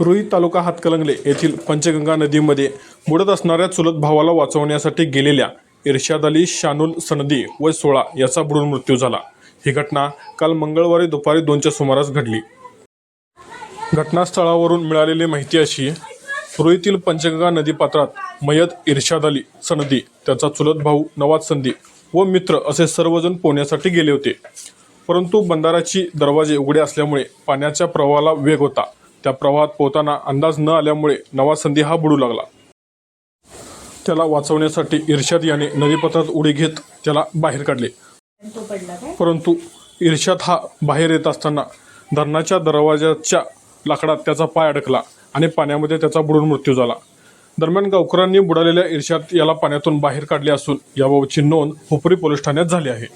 रुई तालुका हातकलंगले येथील पंचगंगा नदीमध्ये बुडत असणाऱ्या चुलत भावाला वाचवण्यासाठी गेलेल्या इर्शाद अली शानुल सनदी व सोळा याचा बुडून मृत्यू झाला. ही घटना काल मंगळवारी दुपारी दोनच्या सुमारास घडली. घटनास्थळावरून मिळालेली माहिती अशी रुईतील पंचगंगा नदीपात्रात मयत इर्शाद अली सनदी त्याचा चुलत भाऊ नवाज संदी व मित्र असे सर्वजण पोहण्यासाठी गेले होते. परंतु बंधाराची दरवाजे उघडे असल्यामुळे पाण्याच्या प्रवाहाला वेग होता. त्या प्रवाहात पोहताना अंदाज न आल्यामुळे नवा संधी हा बुडू लागला. त्याला वाचवण्यासाठी इर्शाद याने नदीपत्रात उडी घेत त्याला बाहेर काढले. परंतु इर्शाद हा बाहेर येत असताना धरणाच्या दरवाजाच्या लाकडात त्याचा पाय अडकला आणि पाण्यामध्ये त्याचा बुडून मृत्यू झाला. दरम्यान गावकऱ्यांनी बुडालेल्या इर्शाद याला पाण्यातून बाहेर काढले असून याबाबतची नोंद हुपरी पोलीस ठाण्यात झाली आहे.